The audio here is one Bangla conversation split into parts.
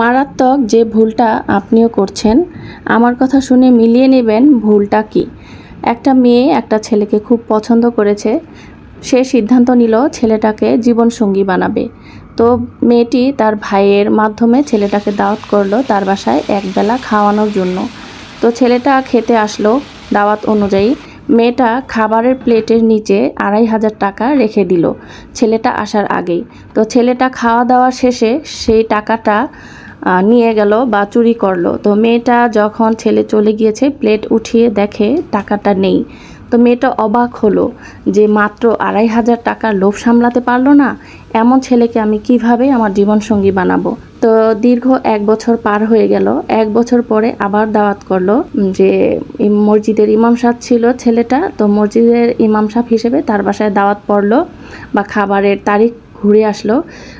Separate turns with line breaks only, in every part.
মারাত্মক যে ভুলটা আপনিও করছেন, আমার কথা শুনে মিলিয়ে নেবেন ভুলটা কি? একটা মেয়ে একটা ছেলেকে খুব পছন্দ করেছে, সে সিদ্ধান্ত নিল ছেলেটাকে জীবনসঙ্গী বানাবে। তো মেয়েটি তার ভাইয়ের মাধ্যমে ছেলেটাকে দাওয়াত করল তার বাসায় একবেলা খাওয়ানোর জন্য। তো ছেলেটা খেতে আসলো দাওয়াত অনুযায়ী। মেয়েটা খাবারের প্লেটের নিচে আড়াই হাজার টাকা রেখে দিল ছেলেটা আসার আগেই। তো ছেলেটা খাওয়া দাওয়া শেষে সেই টাকাটা নিয়ে গেল বা চুরি করল। তো মেয়েটা যখন ছেলে চলে গিয়েছে, প্লেট উঠিয়ে দেখে টাকাটা নেই। তো মেয়েটা অবাক হলো যে মাত্র আড়াই হাজার টাকার লোভ সামলাতে পারল না। এমন ছেলেকে আমি কীভাবে আমার জীবনসঙ্গী বানাবো? তো দীর্ঘ এক বছর পার হয়ে গেল। এক বছর পরে আবার দাওয়াত করল যে মসজিদের ইমাম সাহেব ছিল ছেলেটা। তো মসজিদের ইমাম সাহেব হিসেবে তার বাসায় দাওয়াত পড়ল বা খাবারের তারিখ ঘুরে আসলো।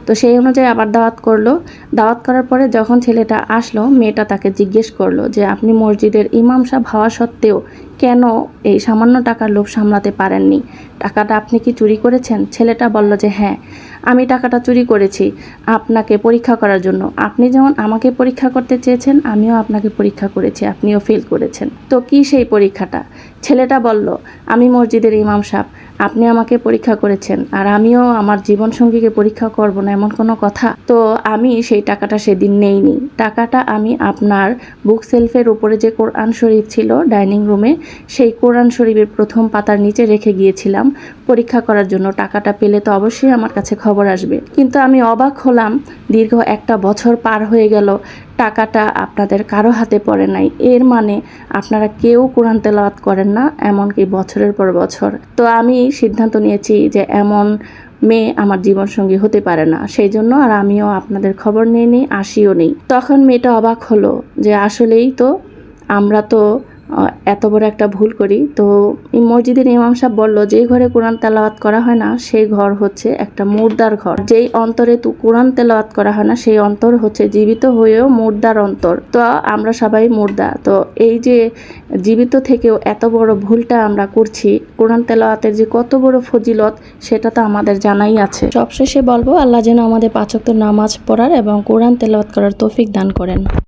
তো সেই অনুযায়ী আবার দাওয়াত করল। দাওয়াত করার পরে যখন ছেলেটা আসলো, মেয়েটা তাকে জিজ্ঞেস করল যে, আপনি মসজিদের ইমাম সাহেব হওয়া সত্ত্বেও কেন এই সামান্য টাকার লোভ সামলাতে পারেননি? টাকাটা আপনি কি চুরি করেছেন? ছেলেটা বলল যে হ্যাঁ আমি টাকাটা চুরি করেছি আপনাকে পরীক্ষা করার জন্য। আপনি যেমন আমাকে পরীক্ষা করতে চেয়েছেন, আমিও আপনাকে পরীক্ষা করেছি, আপনিও ফেল করেছেন। তো কি সেই পরীক্ষাটা? ছেলেটা বলল, আমি মসজিদের ইমাম সাহেব, আপনি আমাকে পরীক্ষা করেছেন আর আমিও আমার জীবনসঙ্গীকে পরীক্ষা করব না এমন কোনো কথা? তো আমি সেই টাকাটা সেদিন নেইনি। টাকাটা আমি আপনার বুক সেলফের উপরে যে কোরআন শরীফ ছিল ডাইনিং রুমে সেই কোরআন শরীফের প্রথম পাতার নিচে রেখে গিয়েছিলাম। পরীক্ষা করার জন্য টাকাটা পেলে তো অবশ্যই আমার কাছে খবর আসবে। কিন্তু আমি অবাক হলাম, দীর্ঘ একটা বছর পার হয়ে গেল, টাকাটা আপনাদের কারও হাতে পড়ে নাই। এর মানে আপনারা কেউ কোরআন তেলাওয়াত করেন না, এমনকি বছরের পর বছর। তো আমি সিদ্ধান্ত নিয়েছি যে এমন মেয়ে আমার জীবনসঙ্গী হতে পারে না। সেই জন্য আর আমিও আপনাদের খবর নিয়ে নিই, আসিও নেই। তখন মেয়েটা অবাক হলো যে আসলেই তো আমরা তো এত বড় একটা ভুল করি। তো এই মসজিদের ইমাম সাহেব বলল, যেই ঘরে কোরআন তেলাওয়াত করা হয় না, সেই ঘর হচ্ছে একটা মুর্দার ঘর। যেই অন্তরে তো, কোরআন তেলাওয়াত করা হয় না, সেই অন্তর হচ্ছে জীবিত হয়েও মুর্দার অন্তর। তো আমরা সবাই মুর্দা। তো এই যে জীবিত থেকেও এত বড় ভুলটা আমরা করছি, কোরআন তেলাওয়াতের যে কত বড় ফজিলত, সেটা তো আমাদের জানাই আছে। সবশেষে বলব, আল্লাহ যেন আমাদের পাচক নামাজ পড়ার এবং কোরআন তেলাওয়াত করার তৌফিক দান করেন।